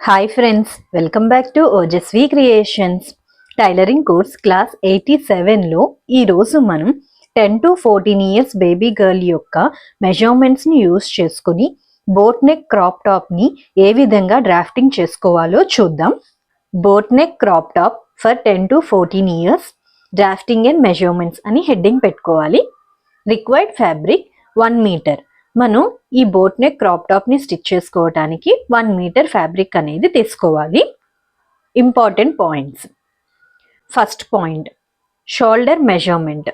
Hi friends welcome back to Ojaswi creations tailoring course class eighty సెవెన్లో ఈరోజు మనం ten to fourteen years baby girl యొక్క మెజర్మెంట్స్ని use చేసుకుని బోట్ నెక్ క్రాప్ టాప్ని ఏ విధంగా డ్రాఫ్టింగ్ చేసుకోవాలో చూద్దాం. Boat neck crop top for ten to fourteen years drafting and measurements అని హెడ్డింగ్ పెట్టుకోవాలి. రిక్వైర్డ్ ఫ్యాబ్రిక్ వన్ మీటర్ మనం ఈ బోట్ నెక్ క్రాప్ టాప్ని స్టిచ్ చేసుకోవటానికి వన్ మీటర్ ఫ్యాబ్రిక్ అనేది తీసుకోవాలి. Important points first point shoulder measurement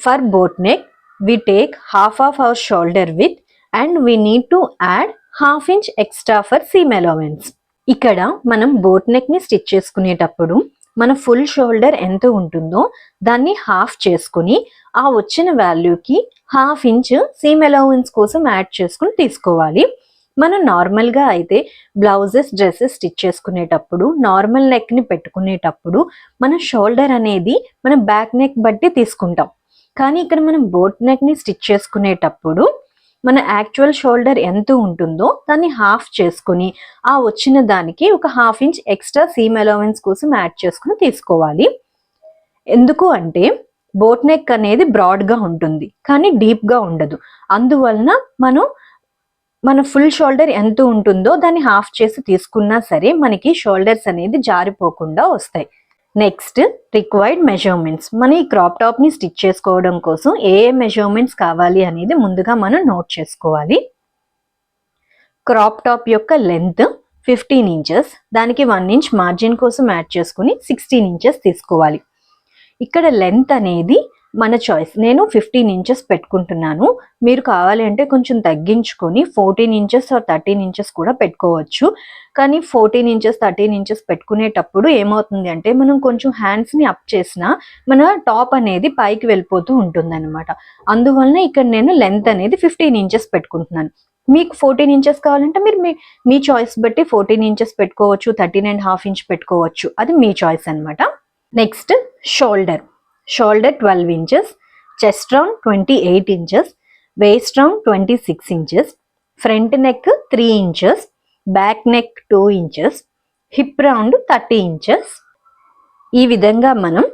for boat neck we take half of our shoulder with and we need to add half inch extra for seam allowance ఇక్కడ మనం boat నెక్ని stitch చేసుకునేటప్పుడు మన full shoulder ఎంత ఉంటుందో దాన్ని half చేసుకుని ఆ వచ్చిన వాల్యూకి హాఫ్ ఇంచ్ సీమ్ అలౌవెన్స్ కోసం యాడ్ చేసుకుని తీసుకోవాలి. మనం నార్మల్గా అయితే బ్లౌజెస్ డ్రెస్సెస్ స్టిచ్ చేసుకునేటప్పుడు నార్మల్ నెక్ని పెట్టుకునేటప్పుడు మన షోల్డర్ అనేది మన బ్యాక్ నెక్ బట్టి తీసుకుంటాం. కానీ ఇక్కడ మనం బోట్ నెక్ని స్టిచ్ చేసుకునేటప్పుడు మన యాక్చువల్ షోల్డర్ ఎంత ఉంటుందో దాన్ని హాఫ్ చేసుకుని ఆ వచ్చిన దానికి ఒక half inch extra seam allowance కోసం యాడ్ చేసుకుని తీసుకోవాలి. ఎందుకు అంటే బోట్ నెక్ అనేది బ్రాడ్గా ఉంటుంది కానీ డీప్గా ఉండదు. అందువలన మనం మన ఫుల్ షోల్డర్ ఎంత ఉంటుందో దాన్ని హాఫ్ చేసి తీసుకున్నా సరే మనకి షోల్డర్స్ అనేది జారిపోకుండా వస్తాయి. Next required measurements. మన ఈ క్రాప్ టాప్ని స్టిచ్ చేసుకోవడం కోసం ఏ ఏ మెజర్మెంట్స్ కావాలి అనేది ముందుగా మనం నోట్ చేసుకోవాలి. క్రాప్ టాప్ యొక్క లెంత్ ఫిఫ్టీన్ ఇంచెస్ దానికి వన్ ఇంచ్ మార్జిన్ కోసం యాడ్ చేసుకుని సిక్స్టీన్ ఇంచెస్ తీసుకోవాలి. ఇక్కడ లెంత్ అనేది మన చాయిస్ నేను ఫిఫ్టీన్ ఇంచెస్ పెట్టుకుంటున్నాను. మీరు కావాలి అంటే కొంచెం తగ్గించుకొని fourteen inches or thirteen inches కూడా పెట్టుకోవచ్చు. కానీ ఫోర్టీన్ ఇంచెస్ థర్టీన్ ఇంచెస్ పెట్టుకునేటప్పుడు ఏమవుతుంది అంటే మనం కొంచెం హ్యాండ్స్ని అప్ చేసినా మన టాప్ అనేది పైకి వెళ్ళిపోతూ ఉంటుందన్నమాట. అందువలన ఇక్కడ నేను లెంత్ అనేది ఫిఫ్టీన్ ఇంచెస్ పెట్టుకుంటున్నాను. మీకు ఫోర్టీన్ ఇంచెస్ కావాలంటే మీరు మీ మీ చాయిస్ బట్టి ఫోర్టీన్ ఇంచెస్ పెట్టుకోవచ్చు థర్టీన్ అండ్ హాఫ్ ఇంచ్ పెట్టుకోవచ్చు. అది మీ చాయిస్ అనమాట next shoulder shoulder twelve inches chest round twenty eight inches waist round twenty six inches front neck three inches back neck two inches hip round thirty inches ఈ విధంగా మనం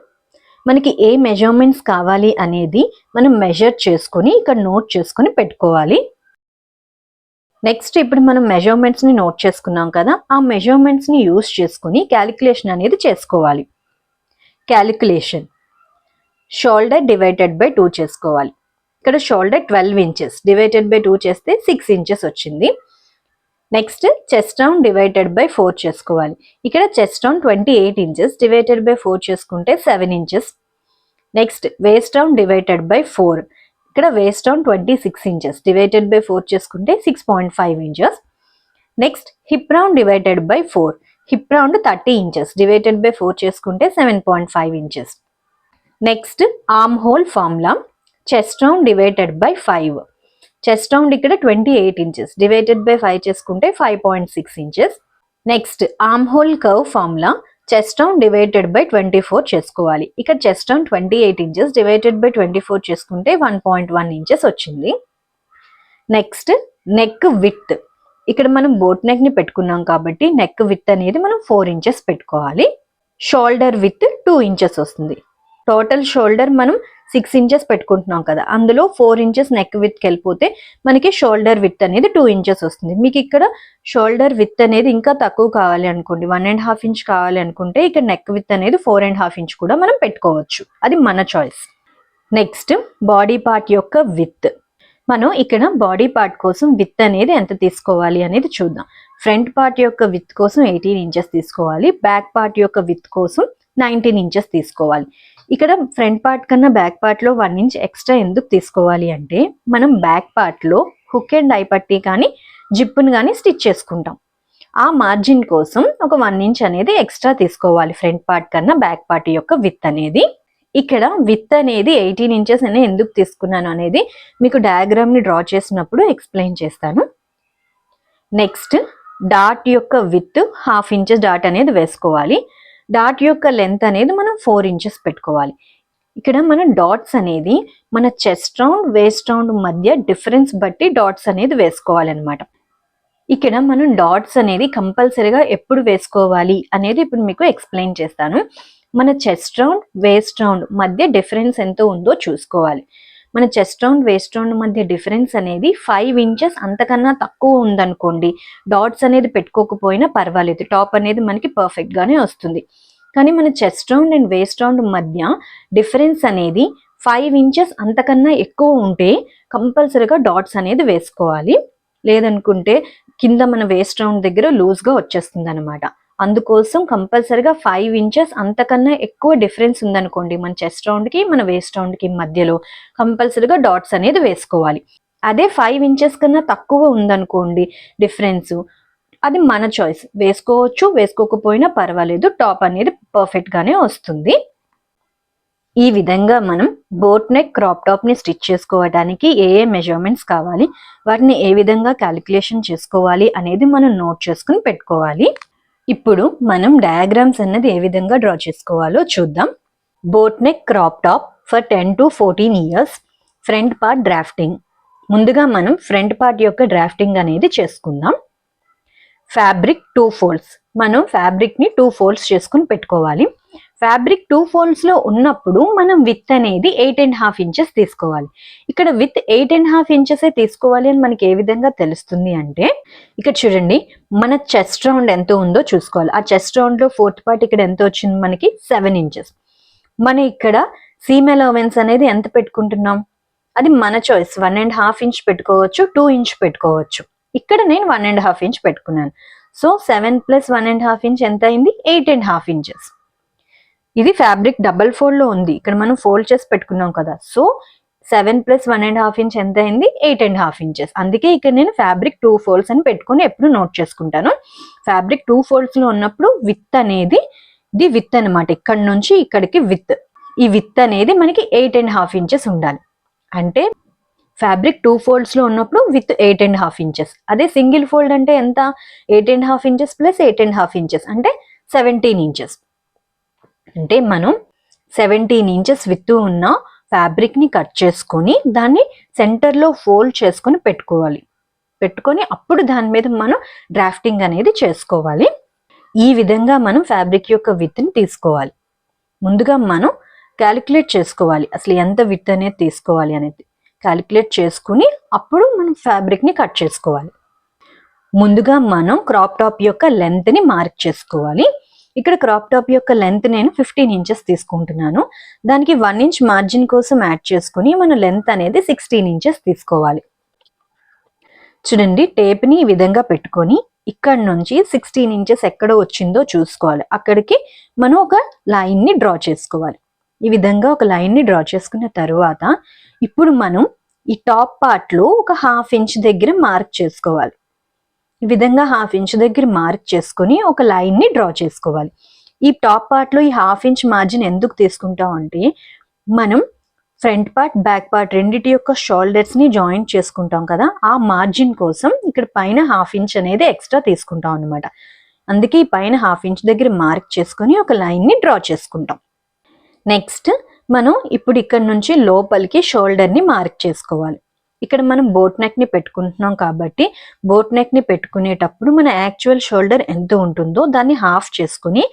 మనకి ఏ measurements కావాలి అనేది మనం మెజర్ చేసుకొని ఇక్కడ నోట్ చేసుకొని పెట్టుకోవాలి. నెక్స్ట్ ఇప్పుడు మనం మెజర్మెంట్స్ని నోట్ చేసుకున్నాం కదా ఆ మెజర్మెంట్స్ని యూస్ చేసుకుని క్యాలిక్యులేషన్ అనేది చేసుకోవాలి. Calculation. Shoulder divided by two చేసుకోవాలి. ఇక్కడ shoulder twelve inches divided by two చేస్తే సిక్స్ ఇంచెస్ వచ్చింది. Next chest round divided by four చేసుకోవాలి. ఇక్కడ chest round twenty eight inches divided by four చేసుకుంటే seven inches. Next waist round divided by four. ఇక్కడ waist round twenty six inches divided by four చేసుకుంటే six point five inches. Next hip round divided by four. Hip round thirty inches divided by four చేసుకుంటే seven point five inches. Next arm hole formula chest round divided by five. Chest round ఇక్కడ twenty eight inches divided by five చేసుకుంటే five point six inches. Next arm hole curve formula chest round divided by twenty four చేసుకోవాలి. ఇక్కడ chest round twenty eight inches divided by twenty four చేసుకుంటే one point one inches వచ్చింది. Next neck width ఇక్కడ మనం boat నెక్ని పెట్టుకున్నాం కాబట్టి neck width అనేది మనం ఫోర్ ఇంచెస్ పెట్టుకోవాలి. షోల్డర్ విత్ టూ ఇంచెస్ వస్తుంది. టోటల్ షోల్డర్ మనం సిక్స్ ఇంచెస్ పెట్టుకుంటున్నాం కదా. అందులో ఫోర్ ఇంచెస్ నెక్ విత్ వెళ్ళిపోతే మనకి షోల్డర్ విత్ అనేది టూ ఇంచెస్ వస్తుంది. మీకు ఇక్కడ షోల్డర్ విత్ అనేది ఇంకా తక్కువ కావాలి అనుకోండి వన్ అండ్ హాఫ్ ఇంచ్ కావాలి అనుకుంటే ఇక్కడ నెక్ విత్ అనేది ఫోర్ అండ్ హాఫ్ ఇంచ్ కూడా మనం పెట్టుకోవచ్చు. అది మన చాయిస్ నెక్స్ట్ బాడీ పార్ట్ యొక్క విత్ మనం ఇక్కడ బాడీ పార్ట్ కోసం విత్ అనేది ఎంత తీసుకోవాలి అనేది చూద్దాం. ఫ్రంట్ పార్ట్ యొక్క విత్ కోసం ఎయిటీన్ ఇంచెస్ తీసుకోవాలి. బ్యాక్ పార్ట్ యొక్క విత్ కోసం నైన్టీన్ ఇంచెస్ తీసుకోవాలి. ఇక్కడ ఫ్రంట్ పార్ట్ కన్నా బ్యాక్ పార్ట్లో వన్ ఇంచ్ ఎక్స్ట్రా ఎందుకు తీసుకోవాలి అంటే మనం బ్యాక్ పార్ట్లో హుక్ అండ్ ఐ పట్టి కానీ జిప్పును కానీ స్టిచ్ చేసుకుంటాం. ఆ మార్జిన్ కోసం ఒక వన్ ఇంచ్ అనేది ఎక్స్ట్రా తీసుకోవాలి. ఫ్రంట్ పార్ట్ కన్నా బ్యాక్ పార్ట్ యొక్క విత్ అనేది. ఇక్కడ విత్ అనేది ఎయిటీన్ ఇంచెస్ అనే ఎందుకు తీసుకున్నాను అనేది మీకు డయాగ్రామ్ని డ్రా చేసినప్పుడు ఎక్స్ప్లెయిన్ చేస్తాను. నెక్స్ట్ డాట్ యొక్క విత్ హాఫ్ ఇంచెస్ డాట్ అనేది వేసుకోవాలి. డాట్ యొక్క లెంత్ అనేది మనం ఫోర్ ఇంచెస్ పెట్టుకోవాలి. ఇక్కడ మన డాట్స్ అనేది మన చెస్ట్ రౌండ్ వేస్ట్ రౌండ్ మధ్య డిఫరెన్స్ బట్టి డాట్స్ అనేది వేసుకోవాలన్నమాట. ఇక్కడ మనం డాట్స్ అనేది కంపల్సరీగా ఎప్పుడు వేసుకోవాలి అనేది ఇప్పుడు మీకు ఎక్స్ప్లెయిన్ చేస్తాను. మన చెస్ట్ రౌండ్ వేస్ట్ రౌండ్ మధ్య డిఫరెన్స్ ఎంత ఉందో చూసుకోవాలి. మన చెస్ట్ రౌండ్ వేస్ట్ రౌండ్ మధ్య డిఫరెన్స్ అనేది ఫైవ్ ఇంచెస్ అంతకన్నా తక్కువ ఉందనుకోండి డాట్స్ అనేది పెట్టుకోకపోయినా పర్వాలేదు టాప్ అనేది మనకి పర్ఫెక్ట్ గానే వస్తుంది. కానీ మన chest round and waist round మధ్య డిఫరెన్స్ అనేది ఫైవ్ ఇంచెస్ అంతకన్నా ఎక్కువ ఉంటే కంపల్సరీగా డాట్స్ అనేది వేసుకోవాలి. లేదనుకుంటే కింద మన వేస్ట్ రౌండ్ దగ్గర లూజ్గా వచ్చేస్తుంది అనమాట అందుకోసం కంపల్సరిగా ఫైవ్ ఇంచెస్ అంతకన్నా ఎక్కువ డిఫరెన్స్ ఉందనుకోండి మన చెస్ట్ రౌండ్కి మన వేస్ట్ రౌండ్కి మధ్యలో కంపల్సరీగా డాట్స్ అనేది వేసుకోవాలి. అదే ఫైవ్ ఇంచెస్ కన్నా తక్కువ ఉందనుకోండి డిఫరెన్స్ అది మన చాయిస్ వేసుకోవచ్చు వేసుకోకపోయినా పర్వాలేదు టాప్ అనేది పర్ఫెక్ట్గానే వస్తుంది. ఈ విధంగా మనం బోట్ నెక్ క్రాప్ టాప్ని స్టిచ్ చేసుకోవడానికి ఏ ఏ మెజర్మెంట్స్ కావాలి వాటిని ఏ విధంగా క్యాలిక్యులేషన్ చేసుకోవాలి అనేది మనం నోట్ చేసుకుని పెట్టుకోవాలి. ఇప్పుడు మనం డయాగ్రామ్స్ అన్నది ఏ విధంగా డ్రా చేసుకోవాలో చూద్దాం. Boat neck crop top for ten to fourteen years front part drafting ముందుగా మనం ఫ్రంట్ పార్ట్ యొక్క డ్రాఫ్టింగ్ అనేది చేసుకుందాం. ఫ్యాబ్రిక్ టూ ఫోల్డ్స్ మనం ఫ్యాబ్రిక్ని టూ ఫోల్డ్స్ చేసుకుని పెట్టుకోవాలి. ఫ్యాబ్రిక్ టూ ఫోల్డ్స్లో ఉన్నప్పుడు మనం విత్ అనేది ఎయిట్ అండ్ హాఫ్ ఇంచెస్ తీసుకోవాలి. ఇక్కడ width eight and half inches తీసుకోవాలి అని మనకి ఏ విధంగా తెలుస్తుంది అంటే ఇక్కడ చూడండి మన చెస్ట్ రౌండ్ ఎంత ఉందో చూసుకోవాలి. ఆ చెస్ట్ రౌండ్లో ఫోర్త్ పార్ట్ ఇక్కడ ఎంత వచ్చింది మనకి? సెవెన్ ఇంచెస్ మన ఇక్కడ సీమ్ అలవెన్స్ అనేది ఎంత పెట్టుకుంటున్నాం? అది మన choice one and half inch పెట్టుకోవచ్చు టూ ఇంచ్ పెట్టుకోవచ్చు. ఇక్కడ నేను వన్ అండ్ హాఫ్ ఇంచ్ పెట్టుకున్నాను. So seven plus one and half inch ఎంత అయింది? ఎయిట్ అండ్ హాఫ్ ఇంచెస్ ఇది ఫ్యాబ్రిక్ డబల్ ఫోల్డ్లో ఉంది. ఇక్కడ మనం ఫోల్డ్ చేసి పెట్టుకున్నాం కదా. So seven plus one and half inch ఎంత అయింది? ఎయిట్ అండ్ హాఫ్ ఇంచెస్ అందుకే ఇక్కడ నేను ఫ్యాబ్రిక్ టూ ఫోల్డ్స్ అని పెట్టుకుని ఎప్పుడు నోట్ చేసుకుంటాను. ఫ్యాబ్రిక్ టూ ఫోల్డ్స్లో ఉన్నప్పుడు విత్ అనేది ఇది విత్ అనమాట ఇక్కడ నుంచి ఇక్కడికి విత్ ఈ విత్ అనేది మనకి ఎయిట్ అండ్ హాఫ్ ఇంచెస్ ఉండాలి. అంటే ఫ్యాబ్రిక్ టూ ఫోల్డ్స్లో ఉన్నప్పుడు width eight and half inches అదే సింగిల్ ఫోల్డ్ అంటే ఎంత? Eight and half inches plus eight and half inches అంటే సెవెంటీన్ ఇంచెస్ అంటే మనం సెవెంటీన్ ఇంచెస్ విత్ ఉన్న ఫ్యాబ్రిక్ని కట్ చేసుకొని దాన్ని సెంటర్లో ఫోల్డ్ చేసుకొని పెట్టుకోవాలి. పెట్టుకొని అప్పుడు దాని మీద మనం డ్రాఫ్టింగ్ అనేది చేసుకోవాలి. ఈ విధంగా మనం ఫ్యాబ్రిక్ యొక్క విత్ని తీసుకోవాలి. ముందుగా మనం క్యాలిక్యులేట్ చేసుకోవాలి. అసలు ఎంత విత్ అనేది తీసుకోవాలి అనేది. క్యాలిక్యులేట్ చేసుకుని అప్పుడు మనం ఫ్యాబ్రిక్ని కట్ చేసుకోవాలి. ముందుగా మనం క్రాప్ టాప్ యొక్క లెంత్ని మార్క్ చేసుకోవాలి. ఇక్కడ క్రాప్ టాప్ యొక్క లెంత్ నేను ఫిఫ్టీన్ ఇంచెస్ తీసుకుంటున్నాను. దానికి వన్ ఇంచ్ మార్జిన్ కోసం యాడ్ చేసుకుని మన లెంత్ అనేది సిక్స్టీన్ ఇంచెస్ తీసుకోవాలి. చూడండి టేప్ని ఈ విధంగా పెట్టుకొని ఇక్కడ నుంచి సిక్స్టీన్ ఇంచెస్ ఎక్కడ వచ్చిందో చూసుకోవాలి. అక్కడికి మనం ఒక లైన్ని డ్రా చేసుకోవాలి. ఈ విధంగా ఒక లైన్ని డ్రా చేసుకున్న తర్వాత ఇప్పుడు మనం ఈ టాప్ పార్ట్లో ఒక హాఫ్ ఇంచ్ దగ్గర మార్క్ చేసుకోవాలి. ఈ విధంగా హాఫ్ ఇంచ్ దగ్గర మార్క్ చేసుకొని ఒక లైన్ని డ్రా చేసుకోవాలి. ఈ టాప్ పార్ట్లో ఈ హాఫ్ ఇంచ్ మార్జిన్ ఎందుకు తీసుకుంటాం అంటే మనం ఫ్రంట్ పార్ట్ బ్యాక్ పార్ట్ రెండిటి యొక్క షోల్డర్స్ని జాయింట్ చేసుకుంటాం కదా ఆ మార్జిన్ కోసం ఇక్కడ పైన హాఫ్ ఇంచ్ అనేది ఎక్స్ట్రా తీసుకుంటాం అనమాట అందుకే ఈ పైన హాఫ్ ఇంచ్ దగ్గర మార్క్ చేసుకొని ఒక లైన్ని డ్రా చేసుకుంటాం. నెక్స్ట్ మనం ఇప్పుడు ఇక్కడ నుంచి లోపలికి షోల్డర్ని మార్క్ చేసుకోవాలి. ఇక్కడ మనం బోట్ నెక్ని పెట్టుకుంటున్నాం కాబట్టి బోట్ నెక్ని పెట్టుకునేటప్పుడు మన యాక్చువల్ షోల్డర్ ఎంత ఉంటుందో దాన్ని హాఫ్ చేసుకుని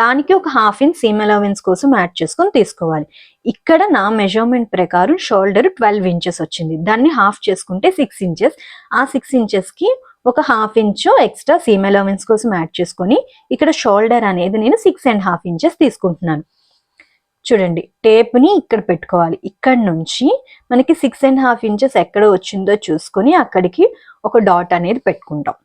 దానికి ఒక హాఫ్ ఇంచ్ సీమ్ అలవెన్స్ కోసం యాడ్ చేసుకొని తీసుకోవాలి. ఇక్కడ నా మెజర్మెంట్ ప్రకారం షోల్డర్ ట్వెల్వ్ ఇంచెస్ వచ్చింది. దాన్ని హాఫ్ చేసుకుంటే సిక్స్ ఇంచెస్ ఆ సిక్స్ ఇంచెస్కి ఒక half inch extra seam allowance కోసం యాడ్ చేసుకొని ఇక్కడ షోల్డర్ అనేది నేను సిక్స్ అండ్ హాఫ్ ఇంచెస్ తీసుకుంటున్నాను. చూడండి టేప్ని ఇక్కడ పెట్టుకోవాలి. ఇక్కడ నుంచి మనకి సిక్స్ అండ్ హాఫ్ ఇంచెస్ ఎక్కడ వచ్చిందో చూసుకొని అక్కడికి ఒక డాట్ అనేది పెట్టుకుంటాం.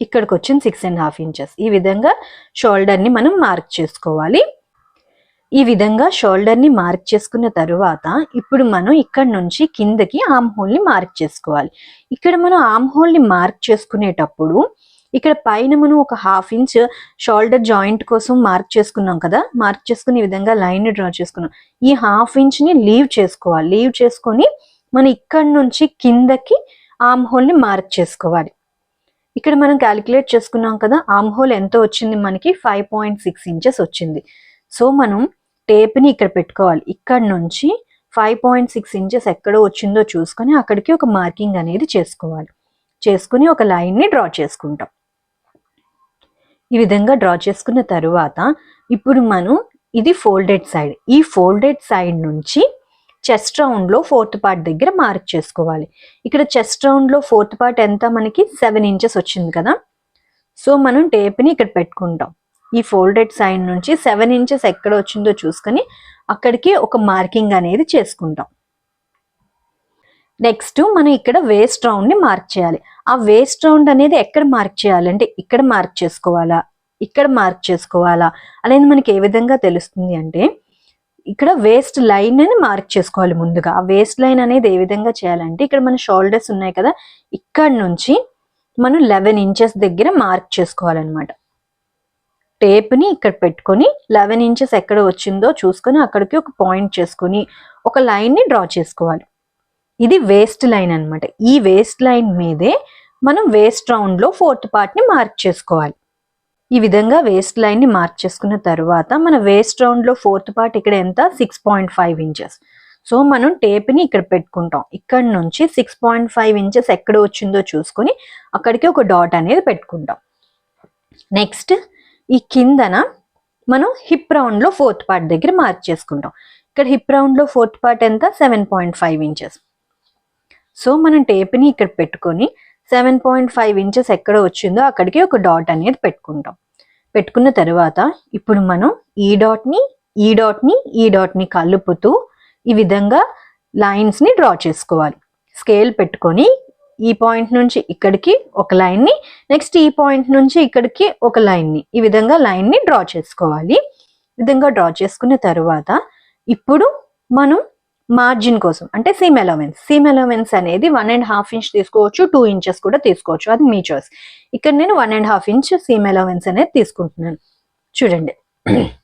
ఇక్కడికి వచ్చింది సిక్స్ అండ్ హాఫ్ ఇంచెస్ ఈ విధంగా షోల్డర్ని మనం మార్క్ చేసుకోవాలి. ఈ విధంగా షోల్డర్ని మార్క్ చేసుకున్న తరువాత ఇప్పుడు మనం ఇక్కడ నుంచి కిందకి ఆమ్ హోల్ని మార్క్ చేసుకోవాలి. ఇక్కడ మనం ఆమ్ హోల్ని మార్క్ చేసుకునేటప్పుడు ఇక్కడ పైన మనం ఒక హాఫ్ ఇంచ్ షోల్డర్ జాయింట్ కోసం మార్క్ చేసుకున్నాం కదా మార్క్ చేసుకుని ఈ విధంగా లైన్ డ్రా చేసుకున్నాం. ఈ హాఫ్ ఇంచ్ని లీవ్ చేసుకోవాలి. లీవ్ చేసుకొని మనం ఇక్కడ నుంచి కిందకి ఆమ్ హోల్ని మార్క్ చేసుకోవాలి. ఇక్కడ మనం క్యాలిక్యులేట్ చేసుకున్నాం కదా ఆమ్ హోల్ ఎంత వచ్చింది మనకి? ఫైవ్ పాయింట్ సిక్స్ ఇంచెస్ వచ్చింది. సో మనం టేప్ని ఇక్కడ పెట్టుకోవాలి. ఇక్కడ నుంచి ఫైవ్ పాయింట్ సిక్స్ ఇంచెస్ ఎక్కడ వచ్చిందో చూసుకొని అక్కడికి ఒక మార్కింగ్ అనేది చేసుకోవాలి. చేసుకుని ఒక లైన్ని డ్రా చేసుకుంటాం. ఈ విధంగా డ్రా చేసుకున్న తరువాత ఇప్పుడు మనం ఇది ఫోల్డెడ్ సైడ్. ఈ ఫోల్డెడ్ సైడ్ నుంచి చెస్ట్ రౌండ్లో ఫోర్త్ పార్ట్ దగ్గర మార్క్ చేసుకోవాలి. ఇక్కడ చెస్ట్ రౌండ్లో ఫోర్త్ పార్ట్ ఎంత? మనకి సెవెన్ ఇంచెస్ వచ్చింది కదా? సో మనం టేప్ని ఇక్కడ పెట్టుకుంటాం. ఈ ఫోల్డెడ్ సైడ్ నుంచి సెవెన్ ఇంచెస్ ఎక్కడ వచ్చిందో చూసుకొని అక్కడికి ఒక మార్కింగ్ అనేది చేసుకుంటాం. నెక్స్ట్ మనం ఇక్కడ వేస్ట్ రౌండ్ని మార్క్ చేయాలి. ఆ వేస్ట్ రౌండ్ అనేది ఎక్కడ మార్క్ చేయాలంటే ఇక్కడ మార్క్ చేసుకోవాలా? ఇక్కడ మార్క్ చేసుకోవాలా? అనేది మనకి ఏ విధంగా తెలుస్తుంది అంటే ఇక్కడ వేస్ట్ లైన్ అని మార్క్ చేసుకోవాలి ముందుగా. ఆ వేస్ట్ లైన్ అనేది ఏ విధంగా చేయాలంటే ఇక్కడ మన షోల్డర్స్ ఉన్నాయి కదా ఇక్కడ నుంచి మనం లెవెన్ ఇంచెస్ దగ్గర మార్క్ చేసుకోవాలన్నమాట. టేప్ని ఇక్కడ పెట్టుకొని లెవెన్ ఇంచెస్ ఎక్కడ వచ్చిందో చూసుకొని అక్కడికి ఒక పాయింట్ చేసుకొని ఒక లైన్ని డ్రా చేసుకోవాలి. ఇది వేస్ట్ లైన్ అన్నమాట. ఈ వేస్ట్ లైన్ మీదే మనం వేస్ట్ రౌండ్లో ఫోర్త్ పార్ట్ని మార్క్ చేసుకోవాలి. ఈ విధంగా వేస్ట్ లైన్ని మార్క్ చేసుకున్న తర్వాత మన వేస్ట్ రౌండ్లో ఫోర్త్ పార్ట్ ఇక్కడ ఎంత? Six point five inches so మనం టేప్ని ఇక్కడ పెట్టుకుంటాం. ఇక్కడ నుంచి సిక్స్ పాయింట్ ఫైవ్ ఇంచెస్ ఎక్కడ వచ్చిందో చూసుకొని అక్కడికి ఒక డాట్ అనేది పెట్టుకుంటాం. నెక్స్ట్ ఈ కిందన మనం హిప్ రౌండ్లో ఫోర్త్ పార్ట్ దగ్గర మార్క్ చేసుకుంటాం. ఇక్కడ హిప్ రౌండ్లో ఫోర్త్ పార్ట్ ఎంత? Seven point five inches so మనం టేప్ని ఇక్కడ పెట్టుకొని సెవెన్ పాయింట్ ఫైవ్ ఇంచెస్ ఎక్కడ వచ్చిందో అక్కడికి ఒక డాట్ అనేది పెట్టుకుంటాం. పెట్టుకున్న తర్వాత ఇప్పుడు మనం ఈ డాట్ని ఈ డాట్ని ఈ డాట్ని కలుపుతూ ఈ విధంగా లైన్స్ని డ్రా చేసుకోవాలి. స్కేల్ పెట్టుకొని ఈ పాయింట్ నుంచి ఇక్కడికి ఒక లైన్ని నెక్స్ట్ ఈ పాయింట్ నుంచి ఇక్కడికి ఒక లైన్ని ఈ విధంగా లైన్ని డ్రా చేసుకోవాలి. ఈ విధంగా డ్రా చేసుకున్న తర్వాత ఇప్పుడు మనం మార్జిన్ కోసం. అంటే సీమ్ అలవెన్స్ సీమ్ అలవెన్స్ అనేది వన్ అండ్ హాఫ్ ఇంచ్ తీసుకోవచ్చు టూ ఇంచెస్ కూడా తీసుకోవచ్చు. అది మీ చాయిస్ ఇక్కడ నేను one and half inch seam allowance అనేది తీసుకుంటున్నాను. చూడండి.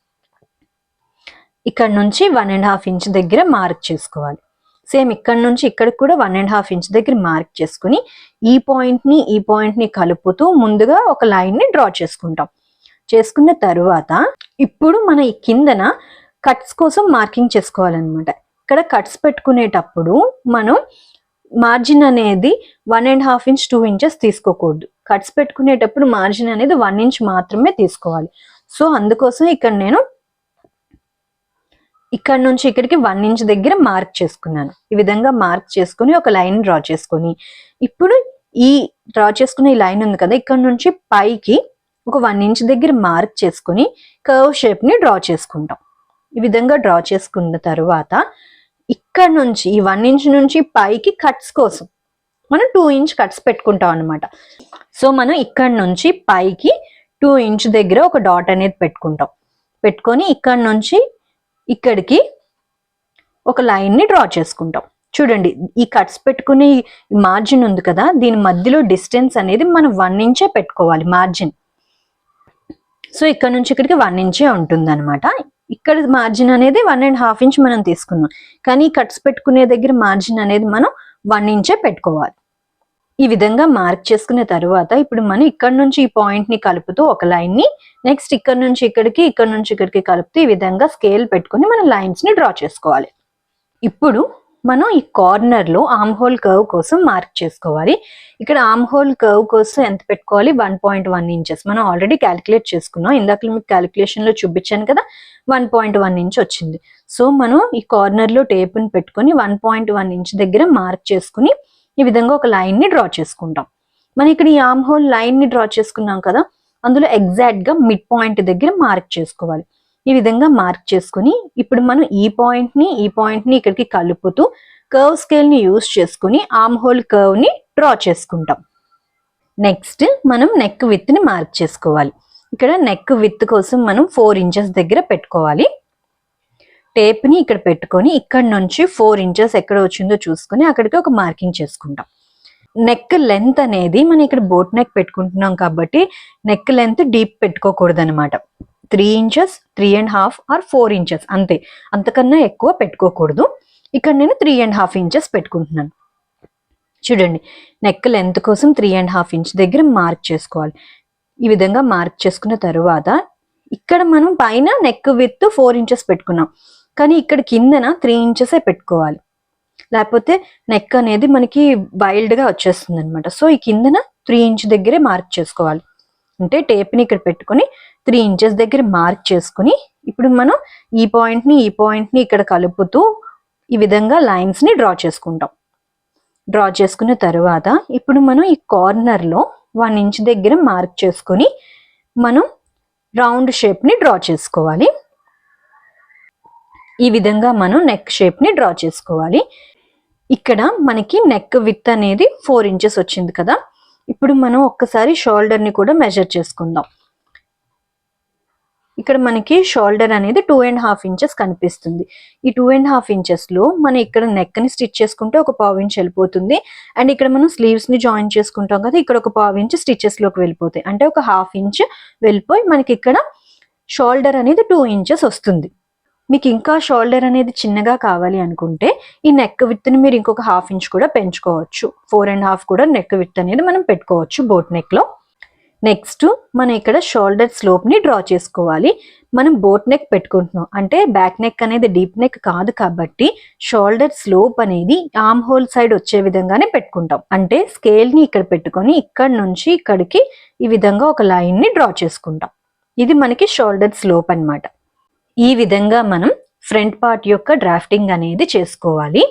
ఇక్కడ నుంచి వన్ అండ్ హాఫ్ ఇంచ్ దగ్గర మార్క్ చేసుకోవాలి. సేమ్ ఇక్కడ నుంచి ఇక్కడికి కూడా వన్ అండ్ హాఫ్ ఇంచ్ దగ్గర మార్క్ చేసుకుని ఈ పాయింట్ని ఈ పాయింట్ని కలుపుతూ ముందుగా ఒక లైన్ని డ్రా చేసుకుంటాం. చేసుకున్న తరువాత ఇప్పుడు మన ఈ కిందన కట్స్ కోసం మార్కింగ్ చేసుకోవాలన్నమాట. ఇక్కడ కట్స్ పెట్టుకునేటప్పుడు మనం మార్జిన్ అనేది one and half inch two inches తీసుకోకూడదు. కట్స్ పెట్టుకునేటప్పుడు మార్జిన్ అనేది వన్ ఇంచ్ మాత్రమే తీసుకోవాలి. సో అందుకోసం ఇక్కడ నేను ఇక్కడ నుంచి ఇక్కడికి వన్ ఇంచ్ దగ్గర మార్క్ చేసుకున్నాను. ఈ విధంగా మార్క్ చేసుకుని ఒక లైన్ డ్రా చేసుకొని. ఇప్పుడు ఈ డ్రా చేసుకున్న ఈ లైన్ ఉంది కదా ఇక్కడ నుంచి పైకి ఒక వన్ ఇంచ్ దగ్గర మార్క్ చేసుకుని కర్వ్ షేప్ని డ్రా చేసుకుంటాం. ఈ విధంగా డ్రా చేసుకున్న తర్వాత ఇక్కడ నుంచి ఈ వన్ ఇంచ్ నుంచి పైకి కట్స్ కోసం మనం టూ ఇంచ్ కట్స్ పెట్టుకుంటాం అనమాట సో మనం ఇక్కడ నుంచి పైకి టూ ఇంచ్ దగ్గర ఒక డాట్ అనేది పెట్టుకుంటాం. పెట్టుకొని ఇక్కడ నుంచి ఇక్కడికి ఒక లైన్ని డ్రా చేసుకుంటాం. చూడండి ఈ కట్స్ పెట్టుకునే మార్జిన్ ఉంది కదా దీని మధ్యలో డిస్టెన్స్ అనేది మనం వన్ ఇంచే పెట్టుకోవాలి మార్జిన్. సో ఇక్కడ నుంచి ఇక్కడికి వన్ ఇంచే ఉంటుంది అనమాట ఇక్కడ మార్జిన్ అనేది వన్ అండ్ హాఫ్ ఇంచ్ మనం తీసుకున్నాం. కానీ కట్స్ పెట్టుకునే దగ్గర మార్జిన్ అనేది మనం వన్ ఇంచే పెట్టుకోవాలి. ఈ విధంగా మార్క్ చేసుకున్న తర్వాత ఇప్పుడు మనం ఇక్కడ నుంచి ఈ పాయింట్ని కలుపుతూ ఒక లైన్ని నెక్స్ట్ ఇక్కడ నుంచి ఇక్కడికి ఇక్కడ నుంచి ఇక్కడికి కలుపుతూ ఈ విధంగా స్కేల్ పెట్టుకుని మనం లైన్స్ని డ్రా చేసుకోవాలి. ఇప్పుడు మనం ఈ కార్నర్లో ఆమ్ హోల్ కర్వ్ కోసం మార్క్ చేసుకోవాలి. ఇక్కడ ఆమ్ హోల్ కర్వ్ కోసం ఎంత పెట్టుకోవాలి? వన్ పాయింట్ వన్ ఇంచెస్ మనం ఆల్రెడీ క్యాలిక్యులేట్ చేసుకున్నాం. ఇందాక మీకు క్యాలిక్యులేషన్లో చూపించాను కదా వన్ పాయింట్ వన్ ఇంచ్ వచ్చింది. సో మనం ఈ కార్నర్లో ని పెట్టుకొని వన్ పాయింట్ వన్ ఇంచ్ దగ్గర మార్క్ చేసుకుని ఈ విధంగా ఒక లైన్ని డ్రా చేసుకుంటాం. మనం ఇక్కడ ఈ ఆమ్ హోల్ లైన్ని డ్రా చేసుకున్నాం కదా అందులో ఎగ్జాక్ట్గా మిడ్ పాయింట్ దగ్గర మార్క్ చేసుకోవాలి. ఈ విధంగా మార్క్ చేసుకుని ఇప్పుడు మనం ఈ పాయింట్ని ఈ పాయింట్ని ఇక్కడికి కలుపుతూ కర్వ్ స్కేల్ని యూస్ చేసుకుని ఆమ్ హోల్ కర్వ్ని డ్రా చేసుకుంటాం. నెక్స్ట్ మనం నెక్ విత్ని మార్క్ చేసుకోవాలి. ఇక్కడ నెక్ విత్ కోసం మనం ఫోర్ ఇంచెస్ దగ్గర పెట్టుకోవాలి. టేప్ని ఇక్కడ పెట్టుకొని ఇక్కడ నుంచి ఫోర్ ఇంచెస్ ఎక్కడ వచ్చిందో చూసుకొని అక్కడికి ఒక మార్కింగ్ చేసుకుంటాం. నెక్ లెంత్ అనేది మనం ఇక్కడ బోట్ నెక్ పెట్టుకుంటున్నాం కాబట్టి నెక్ లెంత్ డీప్ పెట్టుకోకూడదు అనమాట three inches three and half or four inches అంతే. అంతకన్నా ఎక్కువ పెట్టుకోకూడదు. ఇక్కడ నేను త్రీ అండ్ హాఫ్ ఇంచెస్ పెట్టుకుంటున్నాను. చూడండి నెక్ లెంత్ కోసం త్రీ అండ్ హాఫ్ ఇంచ్ దగ్గర మార్క్ చేసుకోవాలి. ఈ విధంగా మార్క్ చేసుకున్న తర్వాత ఇక్కడ మనం పైన నెక్ విత్ ఫోర్ ఇంచెస్ పెట్టుకున్నాం. కానీ ఇక్కడ కిందన త్రీ ఇంచెసే పెట్టుకోవాలి. లేకపోతే నెక్ అనేది మనకి వైల్డ్గా వచ్చేస్తుంది అనమాట సో ఈ కిందన త్రీ ఇంచ్ దగ్గరే మార్క్ చేసుకోవాలి. అంటే టేప్ని ఇక్కడ పెట్టుకొని త్రీ ఇంచెస్ దగ్గర మార్క్ చేసుకుని ఇప్పుడు మనం ఈ పాయింట్ని ఈ పాయింట్ని ఇక్కడ కలుపుతూ ఈ విధంగా లైన్స్ని డ్రా చేసుకుంటాం. డ్రా చేసుకున్న తర్వాత ఇప్పుడు మనం ఈ కార్నర్లో వన్ ఇంచ్ దగ్గర మార్క్ చేసుకొని మనం రౌండ్ షేప్ని డ్రా చేసుకోవాలి. ఈ విధంగా మనం నెక్ షేప్ని డ్రా చేసుకోవాలి. ఇక్కడ మనకి నెక్ విత్ అనేది ఫోర్ ఇంచెస్ వచ్చింది కదా. ఇప్పుడు మనం ఒక్కసారి షోల్డర్ని కూడా మెజర్ చేసుకుందాం. ఇక్కడ మనకి షోల్డర్ అనేది టూ అండ్ హాఫ్ ఇంచెస్ కనిపిస్తుంది. ఈ టూ అండ్ హాఫ్ ఇంచెస్లో మనం ఇక్కడ నెక్ని స్టిచ్ చేసుకుంటే ఒక పావు ఇంచ్ వెళ్ళిపోతుంది. అండ్ ఇక్కడ మనం స్లీవ్స్ని జాయిన్ చేసుకుంటాం కదా ఇక్కడ ఒక పావు ఇంచ్ స్టిచెస్లోకి వెళ్ళిపోతాయి. అంటే ఒక హాఫ్ ఇంచ్ వెళ్ళిపోయి మనకి ఇక్కడ షోల్డర్ అనేది టూ ఇంచెస్ వస్తుంది. మీకు ఇంకా షోల్డర్ అనేది చిన్నగా కావాలి అనుకుంటే ఈ నెక్ విత్ని మీరు ఇంకొక హాఫ్ ఇంచ్ కూడా పెంచుకోవచ్చు. ఫోర్ అండ్ హాఫ్ కూడా నెక్ విత్ అనేది మనం పెట్టుకోవచ్చు బోట్ నెక్లో. నెక్స్ట్ మనం ఇక్కడ షోల్డర్ స్లోప్ని డ్రా చేసుకోవాలి. మనం బోట్ నెక్ పెట్టుకుంటున్నాం. అంటే బ్యాక్ నెక్ అనేది డీప్ నెక్ కాదు కాబట్టి షోల్డర్ స్లోప్ అనేది ఆమ్ హోల్ సైడ్ వచ్చే విధంగానే పెట్టుకుంటాం. అంటే స్కేల్ని ఇక్కడ పెట్టుకొని ఇక్కడ నుంచి ఇక్కడికి ఈ విధంగా ఒక లైన్ని డ్రా చేసుకుంటాం. ఇది మనకి షోల్డర్ స్లోప్ అన్నమాట. ఈ విధంగా మనం ఫ్రంట్ పార్ట్ యొక్క డ్రాఫ్టింగ్ అనేది చేసుకోవాలి.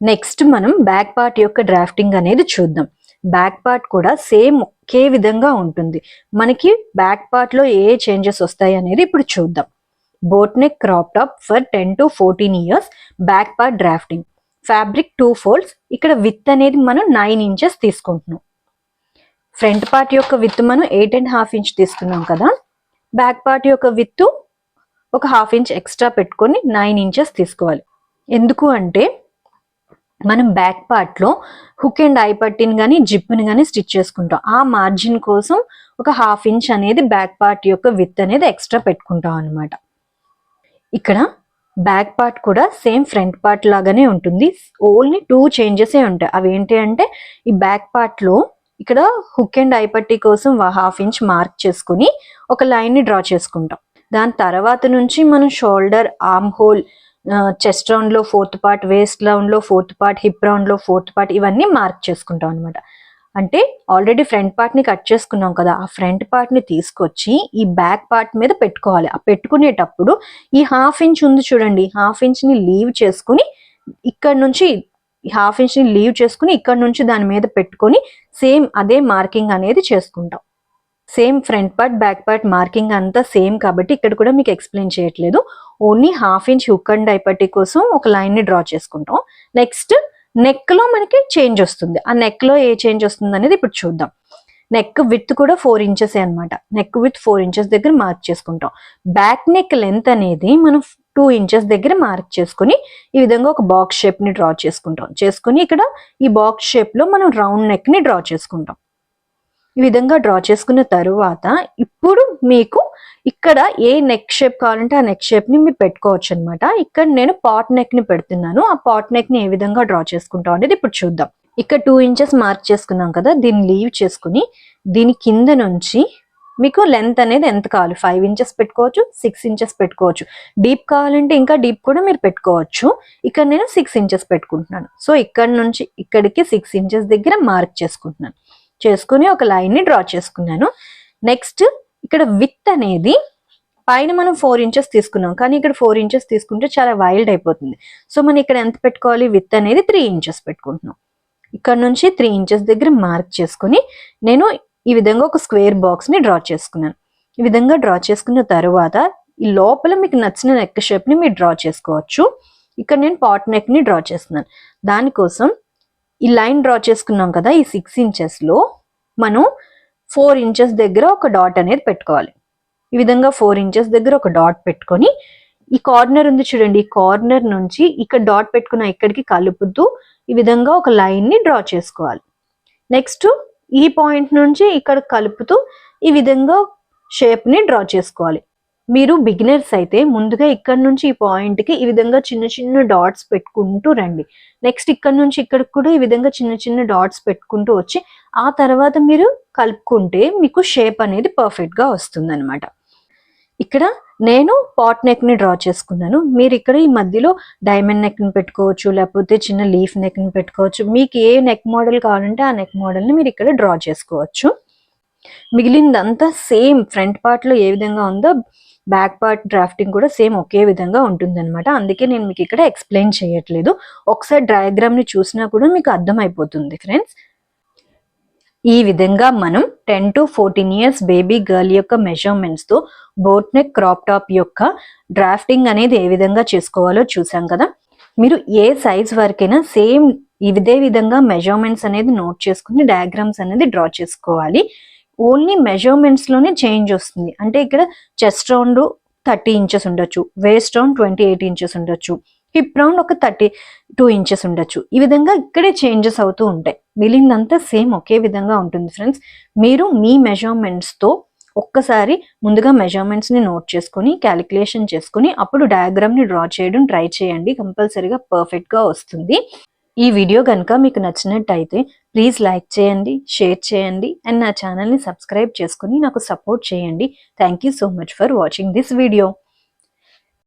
నెక్స్ట్ మనం బ్యాక్ పార్ట్ యొక్క డ్రాఫ్టింగ్ అనేది చూద్దాం. బ్యాక్ పార్ట్ కూడా సేమ్ ఒకే విధంగా ఉంటుంది. మనకి బ్యాక్ పార్ట్లో ఏ చేంజెస్ వస్తాయి అనేది ఇప్పుడు చూద్దాం. Boat neck crop top for ten to fourteen years back part drafting. Fabric two folds ఇక్కడ విత్ అనేది మనం నైన్ ఇంచెస్ తీసుకుంటున్నాం. ఫ్రంట్ పార్ట్ యొక్క విత్ మనం ఎయిట్ అండ్ హాఫ్ ఇంచ్ తీసుకున్నాం కదా. బ్యాక్ పార్ట్ యొక్క విత్ ఒక హాఫ్ ఇంచ్ ఎక్స్ట్రా పెట్టుకొని నైన్ ఇంచెస్ తీసుకోవాలి. ఎందుకు అంటే మనం బ్యాక్ పార్ట్లో హుక్ అండ్ ఐ పట్టిని కానీ జిప్ని కానీ స్టిచ్ చేసుకుంటాం. ఆ మార్జిన్ కోసం ఒక హాఫ్ ఇంచ్ అనేది బ్యాక్ పార్ట్ యొక్క విత్ అనేది ఎక్స్ట్రా పెట్టుకుంటాం అనమాట ఇక్కడ బ్యాక్ పార్ట్ కూడా సేమ్ ఫ్రంట్ పార్ట్ లాగానే ఉంటుంది. ఓన్లీ టూ చేంజెస్ ఉంటాయి. అవి ఏంటి అంటే ఈ బ్యాక్ పార్ట్లో ఇక్కడ హుక్ అండ్ ఐ పట్టి కోసం హాఫ్ ఇంచ్ మార్క్ చేసుకుని ఒక లైన్ని డ్రా చేసుకుంటాం. దాని తర్వాత నుంచి మనం షోల్డర్ ఆర్మ్ హోల్ చెస్ట్ రౌండ్లో ఫోర్త్ పార్ట్ వేస్ట్ రౌండ్లో ఫోర్త్ పార్ట్ హిప్ రౌండ్లో ఫోర్త్ పార్ట్ ఇవన్నీ మార్క్ చేసుకుంటాం అనమాట అంటే ఆల్రెడీ ఫ్రంట్ పార్ట్ని కట్ చేసుకున్నాం కదా ఆ ఫ్రంట్ పార్ట్ని తీసుకొచ్చి ఈ బ్యాక్ పార్ట్ మీద పెట్టుకోవాలి. ఆ పెట్టుకునేటప్పుడు ఈ హాఫ్ ఇంచ్ ఉంది చూడండి హాఫ్ ఇంచ్ని లీవ్ చేసుకుని ఇక్కడ నుంచి హాఫ్ ఇంచ్ని లీవ్ చేసుకుని ఇక్కడ నుంచి దాని మీద పెట్టుకొని సేమ్ అదే మార్కింగ్ అనేది చేసుకుంటాం. Same front part back part marking అంతా సేమ్ కాబట్టి ఇక్కడ కూడా మీకు ఎక్స్ప్లెయిన్ చేయట్లేదు. Only half inch hook and డైపట్టి కోసం ఒక లైన్ని డ్రా చేసుకుంటాం. నెక్స్ట్ నెక్లో మనకి చేంజ్ వస్తుంది. ఆ నెక్లో ఏ చేంజ్ వస్తుంది అనేది ఇప్పుడు చూద్దాం. నెక్ విత్ కూడా ఫోర్ ఇంచెస్ అనమాట నెక్ విత్ ఫోర్ ఇంచెస్ దగ్గర మార్క్ చేసుకుంటాం. బ్యాక్ నెక్ లెంత్ అనేది మనం టూ ఇంచెస్ దగ్గర మార్క్ చేసుకుని ఈ విధంగా ఒక బాక్స్ షేప్ని డ్రా చేసుకుంటాం. చేసుకుని ఇక్కడ ఈ బాక్స్ షేప్లో మనం రౌండ్ నెక్ని డ్రా చేసుకుంటాం. ఈ విధంగా డ్రా చేసుకున్న తరువాత ఇప్పుడు మీకు ఇక్కడ ఏ నెక్ షేప్ కావాలంటే ఆ నెక్ షేప్ని మీరు పెట్టుకోవచ్చు అనమాట ఇక్కడ నేను పాట్ నెక్ని పెడుతున్నాను. ఆ పాట్ నెక్ని ఏ విధంగా డ్రా చేసుకుంటాం అనేది ఇప్పుడు చూద్దాం. ఇక్కడ టూ ఇంచెస్ మార్క్ చేసుకున్నాం కదా దీన్ని లీవ్ చేసుకుని దీని కింద నుంచి మీకు లెంత్ అనేది ఎంత కావాలి? ఫైవ్ ఇంచెస్ పెట్టుకోవచ్చు సిక్స్ ఇంచెస్ పెట్టుకోవచ్చు. డీప్ కావాలంటే ఇంకా డీప్ కూడా మీరు పెట్టుకోవచ్చు. ఇక్కడ నేను సిక్స్ ఇంచెస్ పెట్టుకుంటున్నాను. సో ఇక్కడ నుంచి ఇక్కడికి సిక్స్ ఇంచెస్ దగ్గర మార్క్ చేసుకుంటున్నాను. చేసుకుని ఒక లైన్ని డ్రా చేసుకున్నాను. నెక్స్ట్ ఇక్కడ విత్ అనేది పైన మనం ఫోర్ ఇంచెస్ తీసుకున్నాం. కానీ ఇక్కడ ఫోర్ ఇంచెస్ తీసుకుంటే చాలా వైల్డ్ అయిపోతుంది. సో మనం ఇక్కడ ఎంత పెట్టుకోవాలి? విత్ అనేది త్రీ ఇంచెస్ పెట్టుకుంటున్నాం. ఇక్కడ నుంచి త్రీ ఇంచెస్ దగ్గర మార్క్ చేసుకుని నేను ఈ విధంగా ఒక స్క్వేర్ బాక్స్ని డ్రా చేసుకున్నాను. ఈ విధంగా డ్రా చేసుకున్న తర్వాత ఈ లోపల మీకు నచ్చిన నెక్ షేప్ని మీరు డ్రా చేసుకోవచ్చు. ఇక్కడ నేను పాట్ నెక్ని డ్రా చేస్తున్నాను. దానికోసం ఈ లైన్ డ్రా చేసుకున్నాం కదా ఈ సిక్స్ ఇంచెస్లో మనం ఫోర్ ఇంచెస్ దగ్గర ఒక డాట్ అనేది పెట్టుకోవాలి. ఈ విధంగా ఫోర్ ఇంచెస్ దగ్గర ఒక డాట్ పెట్టుకొని ఈ కార్నర్ ఉంది చూడండి ఈ కార్నర్ నుంచి ఇక్కడ డాట్ పెట్టుకున్న ఇక్కడికి కలుపుతూ ఈ విధంగా ఒక లైన్ని డ్రా చేసుకోవాలి. నెక్స్ట్ ఈ పాయింట్ నుంచి ఇక్కడ కలుపుతూ ఈ విధంగా షేప్ని డ్రా చేసుకోవాలి. మీరు బిగినర్స్ అయితే ముందుగా ఇక్కడ నుంచి ఈ పాయింట్కి ఈ విధంగా చిన్న చిన్న డాట్స్ పెట్టుకుంటూ రండి. నెక్స్ట్ ఇక్కడ నుంచి ఇక్కడికి కూడా ఈ విధంగా చిన్న చిన్న డాట్స్ పెట్టుకుంటూ వచ్చి ఆ తర్వాత మీరు కలుపుకుంటే మీకు షేప్ అనేది పర్ఫెక్ట్గా వస్తుంది అనమాట ఇక్కడ నేను పాట్ నెక్ని డ్రా చేసుకున్నాను. మీరు ఇక్కడ ఈ మధ్యలో డైమండ్ నెక్ని పెట్టుకోవచ్చు లేకపోతే చిన్న లీఫ్ నెక్ని పెట్టుకోవచ్చు. మీకు ఏ నెక్ మోడల్ కావాలంటే ఆ నెక్ మోడల్ని మీరు ఇక్కడ డ్రా చేసుకోవచ్చు. మిగిలిందంతా సేమ్ ఫ్రంట్ పార్ట్లో ఏ విధంగా ఉందో బ్యాక్ పార్ట్ డ్రాఫ్టింగ్ కూడా సేమ్ ఒకే విధంగా ఉంటుందన్నమాట. అందుకే నేను మీకు ఇక్కడ ఎక్స్ప్లెయిన్ చేయట్లేదు. ఒకసారి డయాగ్రామ్ని చూసినా కూడా మీకు అర్థమైపోతుంది ఫ్రెండ్స్. ఈ విధంగా మనం ten to fourteen years baby girl యొక్క మెజర్మెంట్స్తో బోట్ నెక్ క్రాప్ టాప్ యొక్క డ్రాఫ్టింగ్ అనేది ఏ విధంగా చేసుకోవాలో చూసాం కదా. మీరు ఏ సైజ్ వరకైనా సేమ్ ఇదే విధంగా మెజర్మెంట్స్ అనేది నోట్ చేసుకుని డయాగ్రామ్స్ అనేది డ్రా చేసుకోవాలి. ఓన్లీ మెజర్మెంట్స్లోనే చేంజ్ వస్తుంది. అంటే ఇక్కడ చెస్ట్ రౌండ్ థర్టీ ఇంచెస్ ఉండొచ్చు waist round twenty eight inches ఉండొచ్చు హిప్ రౌండ్ ఒక థర్టీ టూ ఇంచెస్ ఉండొచ్చు. ఈ విధంగా ఇక్కడే చేంజెస్ అవుతూ ఉంటాయి. మిలిందంతా సేమ్ ఒకే విధంగా ఉంటుంది ఫ్రెండ్స్. మీరు మీ మెజర్మెంట్స్తో ఒక్కసారి ముందుగా మెజర్మెంట్స్ని నోట్ చేసుకొని క్యాలిక్యులేషన్ చేసుకొని అప్పుడు డయాగ్రామ్ని డ్రా చేయడం ట్రై చేయండి. కంపల్సరీగా పర్ఫెక్ట్గా వస్తుంది. ఈ వీడియో కనుక మీకు నచ్చినట్టయితే ప్లీజ్ లైక్ చేయండి షేర్ చేయండి అండ్ నా ఛానల్ని సబ్స్క్రైబ్ చేసుకుని నాకు సపోర్ట్ చేయండి. Thank you so much for watching this video